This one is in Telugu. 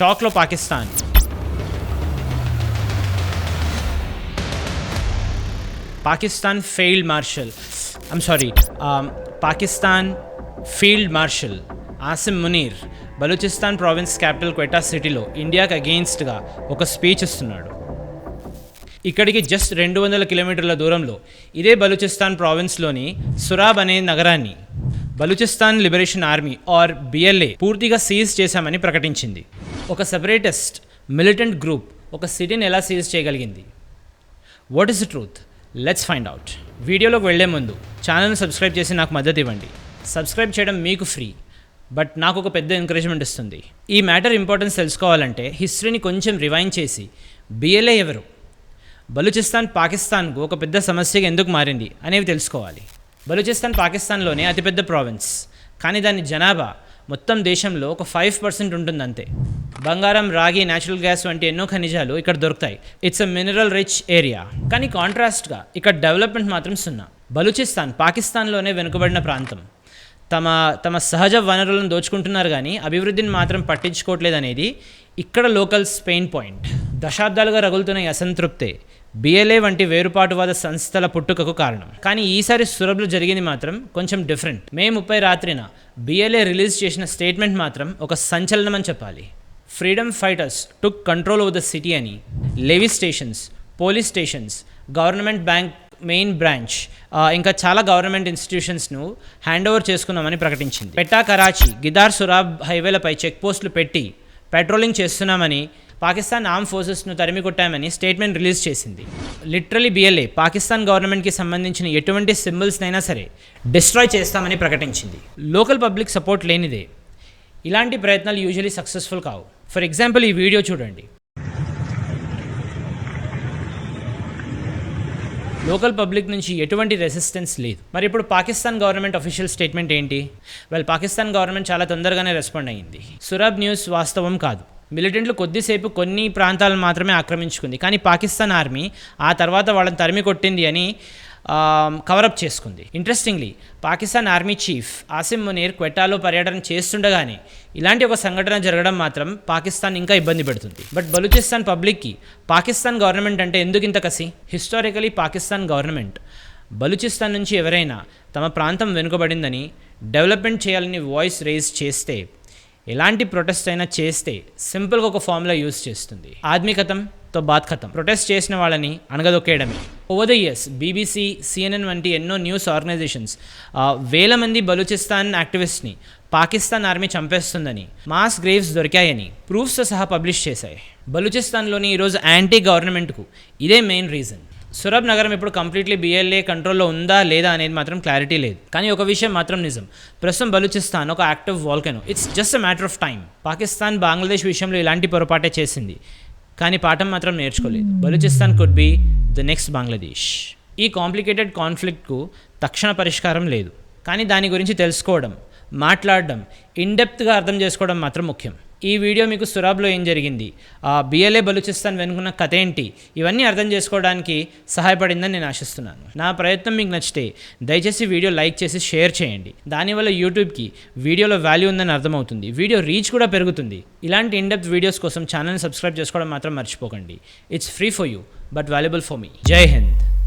షాక్లో Pakistan. Pakistan failed marshal. I'm sorry um, Pakistan field marshal Asim Munir Balochistan province capital Quetta సిటీలో ఇండియాకి అగెయిన్స్ట్గా ఒక స్పీచ్ ఇస్తున్నాడు. ఇక్కడికి జస్ట్ రెండు వందల కిలోమీటర్ల దూరంలో ఇదే బలూచిస్తాన్ ప్రావిన్స్లోని సురాబ్ అనే నగరాన్ని Balochistan liberation army or BLA పూర్తిగా సీజ్ చేశామని ప్రకటించింది. ఒక సెపరేటిస్ట్ మిలిటెంట్ గ్రూప్ ఒక సిటీని ఎలా సీజ్ చేయగలిగింది? What is the truth let's find out వీడియోలోకి వెళ్ళే ముందు ఛానల్ని సబ్స్క్రైబ్ చేసి నాకు మద్దతు ఇవ్వండి. సబ్స్క్రైబ్ చేయడం మీకు ఫ్రీ బట్ నాకు ఒక పెద్ద ఎంకరేజ్మెంట్ ఇస్తుంది. ఈ మ్యాటర్ ఇంపార్టెన్స్ తెలుసుకోవాలంటే హిస్టరీని కొంచెం రివైండ్ చేసి బిఎల్ఏ ఎవరు? బలూచిస్తాన్ పాకిస్తాన్కు ఒక పెద్ద సమస్యగా ఎందుకు మారింది అనేవి తెలుసుకోవాలి. బలూచిస్తాన్ పాకిస్తాన్లోనే అతిపెద్ద ప్రావిన్స్ కానీ దాని జనాభా మొత్తం దేశంలో ఒక ఫైవ్ పర్సెంట్ ఉంటుంది అంతే బంగారం రాగి న్యాచురల్ గ్యాస్ వంటి ఎన్నో ఖనిజాలు ఇక్కడ దొరుకుతాయి. It's a mineral rich area కానీ కాంట్రాస్ట్గా ఇక్కడ డెవలప్మెంట్ మాత్రం సున్నా. బలూచిస్తాన్ పాకిస్తాన్లోనే వెనుకబడిన ప్రాంతం. తమ తమ సహజ వనరులను దోచుకుంటున్నారు కానీ అభివృద్ధిని మాత్రం పట్టించుకోవట్లేదు అనేది ఇక్కడ లోకల్స్ పెయిన్ పాయింట్ దశాబ్దాలుగా రగులుతున్న ఈ అసంతృప్తే బిఎల్ఏ వంటి వేరుపాటువాద సంస్థల పుట్టుకకు కారణం. కానీ ఈసారి సురబ్లో జరిగింది మాత్రం కొంచెం డిఫరెంట్ మే ముప్పై రాత్రిన బిఎల్ఏ రిలీజ్ చేసిన స్టేట్మెంట్ మాత్రం ఒక సంచలనం అని చెప్పాలి. Freedom fighters took control over the city అని levy stations police stations government bank main branch ఇంకా చాలా గవర్నమెంట్ ఇన్స్టిట్యూషన్స్ను హ్యాండ్ ఓవర్ చేసుకున్నామని ప్రకటించింది. పెట్టా కరాచీ గిదార్ సురాబ్ హైవేలపై చెక్ పోస్టులు పెట్టి పెట్రోలింగ్ చేస్తున్నామని పాకిస్తాన్ ఆర్మ్ ఫోర్సెస్ను తరిమి కొట్టామని స్టేట్మెంట్ రిలీజ్ చేసింది. లిటరలీ బిఎల్ఏ పాకిస్తాన్ గవర్నమెంట్కి సంబంధించిన ఎటువంటి సింబల్స్నైనా సరే డిస్ట్రాయ్ చేస్తామని ప్రకటించింది. లోకల్ పబ్లిక్ సపోర్ట్ లేనిదే ఇలాంటి ప్రయత్నాలు యూజువలీ సక్సెస్ఫుల్ కావు. ఫర్ ఎగ్జాంపుల్ ఈ వీడియో చూడండి. లోకల్ పబ్లిక్ నుంచి ఎటువంటి రెసిస్టెన్స్ లేదు. మరి ఇప్పుడు పాకిస్తాన్ గవర్నమెంట్ అఫీషియల్ స్టేట్మెంట్ ఏంటి? వెల్ పాకిస్తాన్ గవర్నమెంట్ చాలా తొందరగానే రెస్పాండ్ అయ్యింది. సురబ్ న్యూస్ వాస్తవం కాదు. మిలిటెంట్లు కొద్దిసేపు కొన్ని ప్రాంతాలను మాత్రమే ఆక్రమించుకుంది. కానీ పాకిస్తాన్ ఆర్మీ ఆ తర్వాత వాళ్ళని తరిమి కొట్టింది అని కవరప్ చేసుకుంది. Interestingly Pakistan army chief Asim Munir క్వెటాలో పర్యటన చేస్తుండగానే ఇలాంటి ఒక సంఘటన జరగడం మాత్రం పాకిస్తాన్ ఇంకా ఇబ్బంది పెడుతుంది. బట్ బలూచిస్తాన్ పబ్లిక్కి పాకిస్తాన్ గవర్నమెంట్ అంటే ఎందుకు ఇంత కసి? హిస్టారికలీ పాకిస్తాన్ గవర్నమెంట్ బలూచిస్తాన్ నుంచి ఎవరైనా తమ ప్రాంతం వెనుకబడిందని డెవలప్మెంట్ చేయాలని వాయిస్ రేజ్ చేస్తే ఎలాంటి ప్రొటెస్ట్ అయినా చేస్తే సింపుల్గా ఒక ఫార్ములా యూజ్ చేస్తుంది. ఆద్మీ కథం తో బాత్ కథం ప్రొటెస్ట్ చేసిన వాళ్ళని అనగదొక్కేయడమే over the years BBC CNN వంటి ఎన్నో న్యూస్ ఆర్గనైజేషన్స్ వేల మంది బలూచిస్తాన్ యాక్టివిస్ట్ని పాకిస్తాన్ ఆర్మీ చంపేస్తుందని మాస్ గ్రేవ్స్ దొరికాయని ప్రూఫ్స్తో సహా పబ్లిష్ చేశాయి. బలూచిస్తాన్లోని ఈరోజు యాంటీ గవర్నమెంట్కు ఇదే మెయిన్ రీజన్ సురబ్ నగరం ఇప్పుడు కంప్లీట్లీ బిఎల్ఏ కంట్రోల్లో ఉందా లేదా అనేది మాత్రం క్లారిటీ లేదు. కానీ ఒక విషయం మాత్రం నిజం. ప్రస్తుతం బలూచిస్తాన్ ఒక active volcano it's just a matter of time Pakistan Bangladesh విషయంలో ఇలాంటి పొరపాటే చేసింది. కానీ పాఠం మాత్రం నేర్చుకోలేదు. Balochistan could be the next Bangladesh ఈ కాంప్లికేటెడ్ కాన్ఫ్లిక్ట్కు తక్షణ పరిష్కారం లేదు. కానీ దాని గురించి తెలుసుకోవడం మాట్లాడడం ఇన్డెప్త్గా అర్థం చేసుకోవడం మాత్రం ముఖ్యం. ఈ వీడియో మీకు సురాబ్లో ఏం జరిగింది? ఆ బిఎల్ఏ బలూచిస్తాన్ వెనుకున్న కథ ఏంటి? ఇవన్నీ అర్థం చేసుకోవడానికి సహాయపడిందని నేను ఆశిస్తున్నాను. నా ప్రయత్నం మీకు నచ్చితే దయచేసి వీడియో లైక్ చేసి షేర్ చేయండి. దానివల్ల యూట్యూబ్కి వీడియోలో వాల్యూ ఉందని అర్థమవుతుంది. వీడియో రీచ్ కూడా పెరుగుతుంది. ఇలాంటి ఇన్డెప్త్ వీడియోస్ కోసం ఛానల్ని సబ్స్క్రైబ్ చేసుకోవడం మాత్రం మర్చిపోకండి. It's free for you but valuable for me Jai Hind!